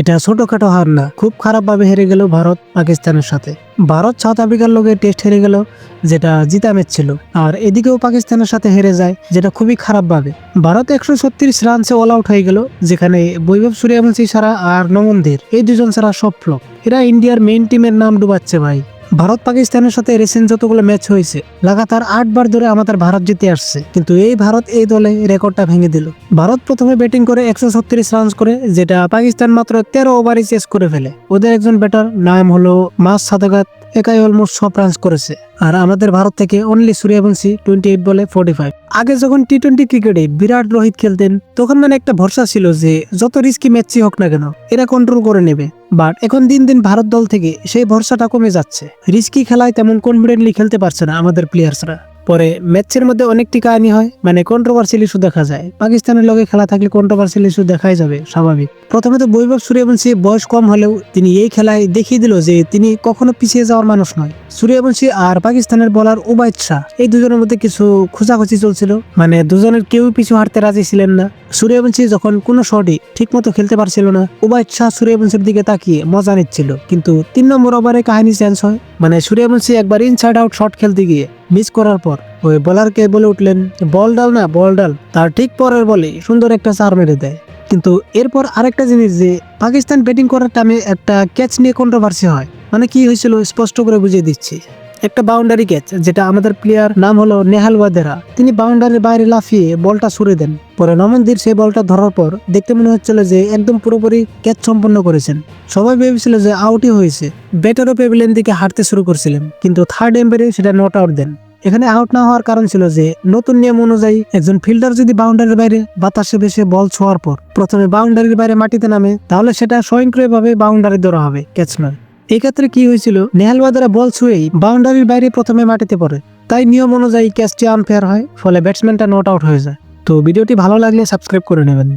এটা ছোটখাটো হার না, খুব খারাপভাবে হেরে গেল ভারত পাকিস্তানের সাথে। ভারত সাউথ আফ্রিকার লোকের টেস্ট হেরে গেল, যেটা জিতা ম্যাচ ছিল। আর এদিকেও পাকিস্তানের সাথে হেরে যায়, যেটা খুবই খারাপভাবে। ভারত একশো ছত্রিশ রানসে অল আউট হয়ে গেল, যেখানে বৈভব সূর্যবংশী সারা আর নমন্দির, এই দুজন সারা সব ফ্লপ এরা ইন্ডিয়ার মেইন টিমের নাম ডুবাচ্ছে ভাই। ভারত পাকিস্তানের সাথে রিসেন্ট যতগুলো ম্যাচ হয়েছে, লাগাতার আটবার ধরে আমাদের ভারত জিতে আসছে। কিন্তু এই ভারত এই দলে রেকর্ডটা ভেঙে দিল। ভারত প্রথমে ব্যাটিং করে একশো ছত্রিশ রান করে, যেটা পাকিস্তান মাত্র তেরো ওভারই চেস করে ফেলে। ওদের একজন ব্যাটার নাম হলো মাস সাদাগাত একাই অলমোস্ট সব রান করেছে। আর আমাদের ভারত থেকে অনলি সূর্যবংশী টোয়েন্টি এইট বলে ফোর্টি ফাইভ আগে যখন টি টোয়েন্টি ক্রিকেটে বিরাট রোহিত খেলতেন, তখন মানে একটা ভরসা ছিল যে যত রিস্কি ম্যাচই হোক না কেন, এরা কন্ট্রোল করে নেবে। বাট এখন দিন দিন ভারত দল থেকে সেই ভরসাটা কমে যাচ্ছে। রিস্কি খেলায় তেমন কনফিডেন্টলি খেলতে পারছে না আমাদের প্লেয়ার্সরা পরে ম্যাচের মধ্যে অনেকটি কাহিনী হয় মানে কন্ট্রোভার্সিয়াল ইস্যু দেখা যায়। পাকিস্তানের লগে খেলা থাকলে কন্ট্রোভার্সিয়াল ইস্যু দেখাই যাবে, স্বাভাবিক। প্রথমে তো বৈভব সূর্যবংশী বয়স কম হলেও তিনি এই খেলায় দেখিয়ে দিল যে তিনি কখনো পিছিয়ে যাওয়ার মানুষ নয়। সূর্যবংশী আর পাকিস্তানের বলার উবায়দ শাহ এই দুজনের মধ্যে কিছু খোঁজাখুঁজি চলছিল মানে দুজনের কেউ পিছু হাঁটতে রাজি ছিলেন না। সূর্যবংশী যখন কোনো শটই ঠিক মতো খেলতে পারছিল না, উবায়দ শাহ সূর্যবংশীর দিকে তাকিয়ে মজা নিচ্ছিল। কিন্তু তিন নম্বর ওভারে কাহিনী চেঞ্জ হয়। মানে সূর্যবংশী একবার ইনসাইড আউট শট খেলতে গিয়ে মিস করার পর ওই বোলারকে বলে উঠলেন বল ডাল না বল ডাল তার ঠিক পরের বলে সুন্দর একটা চার মেরে দেয়। কিন্তু এরপর আরেকটা জিনিস যে, পাকিস্তান ব্যাটিং করার টাইমে একটা ক্যাচ নিয়ে কন্ট্রোভার্সি হয়। মানে কি হয়েছিল স্পষ্ট করে বুঝিয়ে দিচ্ছি। একটা বাউন্ডারি ক্যাচ যেটা আমাদের প্লেয়ার নাম হলো নেহাল ওয়াদেরা। তিনি বাউন্ডারির বাইরে লাফিয়ে বলটা ছুড়ে দেন। পরে নমনদীর সেই বলটা ধরার পর দেখতে মনে হচ্ছিল যে একদম পুরোপুরি ক্যাচ সম্পন্ন করেছেন। সবাই ভেবেছিল যে আউটই হয়েছে। ব্যাটারও পেভিলেন দিকে হাঁটতে শুরু করছিলেন, কিন্তু থার্ড এম্পায়ারে সেটা নট আউট দেন। এখানে আউট না হওয়ার কারণ ছিল যে নতুন নিয়ম অনুযায়ী একজন ফিল্ডার যদি বাউন্ডারির বাইরে বাতাসে ভেসে বল ছোঁয়ার পর প্রথমে বাউন্ডারির বাইরে মাটিতে নামে, তাহলে সেটা স্বয়ংক্রিয়ভাবে বাউন্ডারি ধরা হবে ক্যাচ নয়। এই ক্ষেত্রে কি হয়েছিল? নেহাল ওয়াদারা বল ছুঁয়েই বাউন্ডারির বাইরে প্রথমে মাটিতে পড়ে। তাই নিয়ম অনুযায়ী ক্যাচটি আনফেয়ার হয়, ফলে ব্যাটসম্যানটা নোট আউট হয়ে যায়। তো ভিডিওটি ভালো লাগলে সাবস্ক্রাইব করে নেবেন।